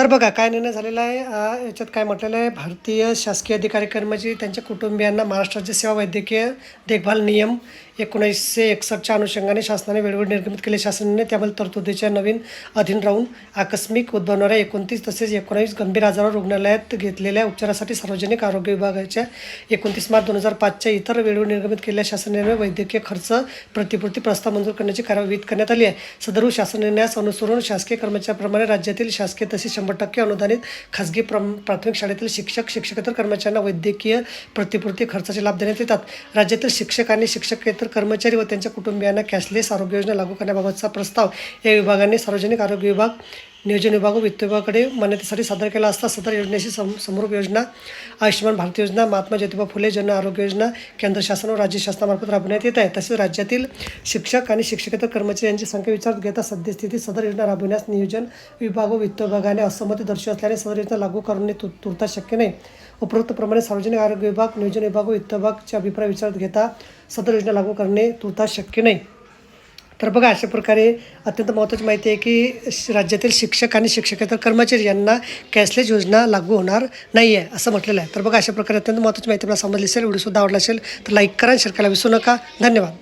तर बघा काय निर्णय झालेला आहे? याच्यात काय म्हटलेलं आहे? भारतीय शासकीय अधिकारी कर्मचारी त्यांच्या कुटुंबियांना महाराष्ट्राचे सेवा वैद्यकीय देखभाल नियम एकोणीसशे एकसष्टच्या अनुषंगाने शासनाने वेळोवेळी निर्गमित केले शासनाने त्याबद्दल तरतुदीच्या नवीन अधीन राहून आकस्मिक उद्भवणाऱ्या एकोणतीस तसेच एकोणीस गंभीर आजारावर रुग्णालयात घेतलेल्या उपचारासाठी सार्वजनिक आरोग्य विभागाच्या एकोणतीस मार्च दोन हजार पाचच्या इतर वेळोवेळी निर्गमित केलेल्या शासनाने वैद्यकीय खर्च प्रतिपूर्ती प्रस्ताव मंजूर करण्याची कार्यवाही करण्यात आली आहे. सदर शासन निर्णयास अनुसरून शासकीय कर्मचाऱ्याप्रमाणे राज्यातील शासकीय तसेच शंभर टक्के अनुदानित खाजगी प्रम प्राथमिक शाळेतील शिक्षक शिक्षकेतर कर्मचाऱ्यांना वैद्यकीय प्रतिपूर्ती खर्चाचे लाभ देण्यात येतात. राज्यातील शिक्षक आणि शिक्षकेतर कर्मचारी व त्यांच्या कुटुंबियांना कॅशलेस आरोग्य योजना लागू करण्याबाबतचा प्रस्ताव या विभागाने सार्वजनिक आरोग्य विभाग नियोजन विभाग व वित्त विभागाकडे मान्यतेसाठी सादर केला असता सदर योजनेशी सम समरूप योजना आयुष्यमान भारत योजना महात्मा ज्योतिबा फुले जन आरोग्य योजना केंद्र शासन व राज्य शासनामार्फत राबवण्यात येत आहे. तसेच राज्यातील शिक्षक आणि शिक्षकेतर कर्मचारी यांची संख्या विचारात घेता सद्यस्थितीत सदर योजना राबविण्यास नियोजन विभाग व वित्त विभागाने असंमती दर्शवत असल्याने सदर योजना लागू करणे तु तुर्तास शक्य नाही. उपरोक्तप्रमाणे सार्वजनिक आरोग्य विभाग नियोजन विभाग व वित्त विभागचे अभिप्राय विचारात घेता सदर योजना लागू करणे तुर्तास शक्य नाही. तर बघा अशा प्रकारे अत्यंत महत्त्वाची माहिती आहे की श- राज्यातील शिक्षक आणि शिक्षकेतर कर्मचारी यांना कॅशलेस योजना लागू होणार नाही आहे असं म्हटलेलं आहे. तर बघा अशा प्रकारे अत्यंत महत्त्वाची माहिती मला समजली असेल व्हिडिओसुद्धा आवडला असेल तर लाईक करा शेअर करायला विसरू नका. धन्यवाद.